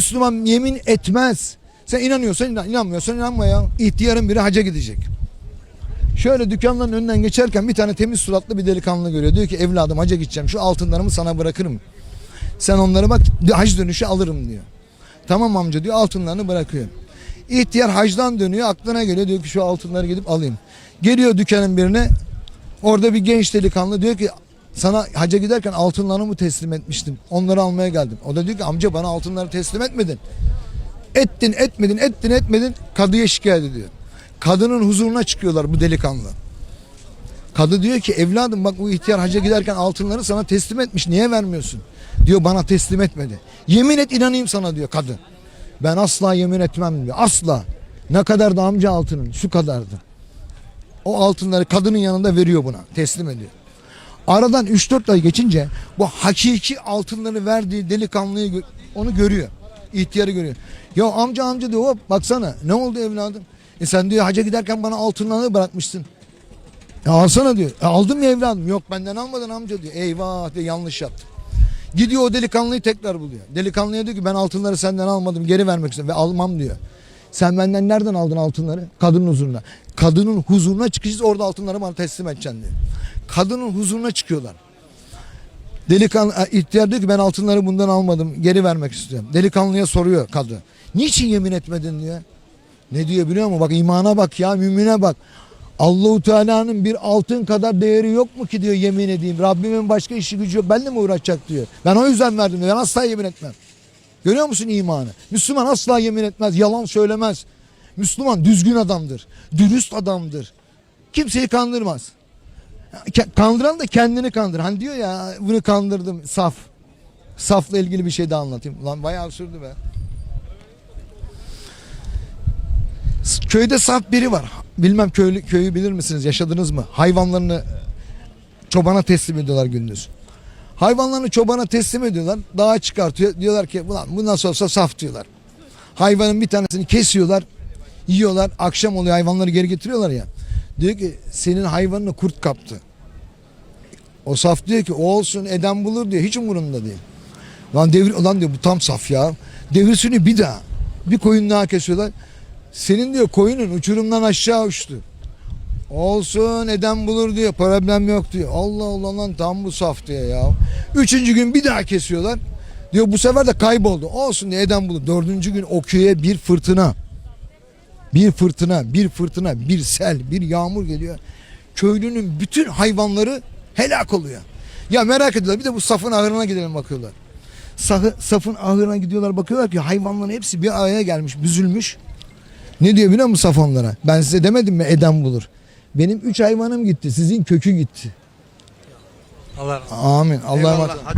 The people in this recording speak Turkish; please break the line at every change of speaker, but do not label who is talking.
Müslüman yemin etmez. Sen inanıyorsan inan, inanmıyorsan inanma ya. İhtiyarın biri hacca gidecek. Şöyle dükkanların önünden geçerken bir tane temiz suratlı bir delikanlı görüyor. Diyor ki evladım hacca gideceğim. Şu altınlarımı sana bırakırım. Sen onları bak hac dönüşü alırım diyor. Tamam amca diyor altınlarını bırakıyor. İhtiyar hacdan dönüyor aklına geliyor diyor ki şu altınları gidip alayım. Geliyor dükkanın birine orada bir genç delikanlı diyor ki sana hacca giderken altınlarımı teslim etmiştim. Onları almaya geldim. O da diyor ki amca bana altınları teslim etmedin. Ettin etmedin ettin etmedin kadıya şikayet ediyor. Kadının huzuruna çıkıyorlar bu delikanlı. Kadı diyor ki evladım bak bu ihtiyar hacca giderken altınları sana teslim etmiş niye vermiyorsun? Diyor bana teslim etmedi. Yemin et inanayım sana diyor kadı. Ben asla yemin etmem diyor. Asla. Ne kadar da amca altının? Şu kadardı. O altınları kadının yanında veriyor buna. Teslim ediyor. Aradan 3-4 ay geçince bu hakiki altınları verdiği delikanlıyı onu görüyor. İhtiyarı görüyor. Ya amca amca diyor hop baksana ne oldu evladım? E sen diyor hacca giderken bana altınlarını bırakmıştın. E alsana diyor. E aldım ya evladım. Yok benden almadın amca diyor. Eyvah diyor yanlış yaptım. Gidiyor o delikanlıyı tekrar buluyor. Delikanlıya diyor ki ben altınları senden almadım geri vermek istiyorum ve almam diyor. Sen benden nereden aldın altınları? Kadının huzuruna. Kadının huzuruna çıkacağız orada altınları bana teslim edeceksin diyor. Kadının huzuruna çıkıyorlar. Delikanlı e, ihtiyar diyor ki ben altınları bundan almadım geri vermek istiyorum. Delikanlıya soruyor kadın. Niçin yemin etmedin diyor. Ne diyor biliyor musun? Bak imana bak ya mümine bak. Allahu Teala'nın bir altın kadar değeri yok mu ki diyor yemin edeyim. Rabbimin başka işi gücü yok. Benle mi uğraşacak diyor. Ben o yüzden verdim diyor. Ben asla yemin etmem. Görüyor musun imanı? Müslüman asla yemin etmez. Yalan söylemez. Müslüman düzgün adamdır. Dürüst adamdır. Kimseyi kandırmaz. Kandıran da kendini kandır. Hani diyor ya bunu kandırdım saf. Safla ilgili bir şey de anlatayım. Lan bayağı sürdü be. Köyde saf biri var. Bilmem köylü, köyü bilir misiniz? Yaşadınız mı? Hayvanlarını çobana teslim ediyorlar gündüz. Hayvanlarını çobana teslim ediyorlar. Dağa çıkartıyor. Diyorlar ki Ulan bu nasıl olsa saf diyorlar. Hayvanın bir tanesini kesiyorlar. Yiyorlar. Akşam oluyor hayvanları geri getiriyorlar ya. Diyor ki senin hayvanını kurt kaptı. O saf diyor ki o olsun eden bulur diyor. Hiç umurumda değil. Lan devir ulan diyor bu tam saf ya. Devirsini bir daha. Bir koyun daha kesiyorlar. Senin diyor koyunun uçurumdan aşağı uçtu. Olsun eden bulur diyor. Problem yok diyor. Allah Allah lan tam bu saf diyor ya. Üçüncü gün bir daha kesiyorlar. Diyor bu sefer de kayboldu. Olsun diye eden bulur. Dördüncü gün o köye bir fırtına. Bir fırtına, bir fırtına, bir sel, bir yağmur geliyor. Köylünün bütün hayvanları helak oluyor. Ya merak ediyorlar. Bir de bu safın ahırına gidelim bakıyorlar. Safı, safın ahırına gidiyorlar bakıyorlar ki hayvanların hepsi bir araya gelmiş, büzülmüş. Ne diyor biliyor musun saf onlara? Ben size demedim mi eden bulur. Benim üç hayvanım gitti. Sizin kökü gitti.
Allah razı olsun.
Amin. Allah'a emanet.
Devam.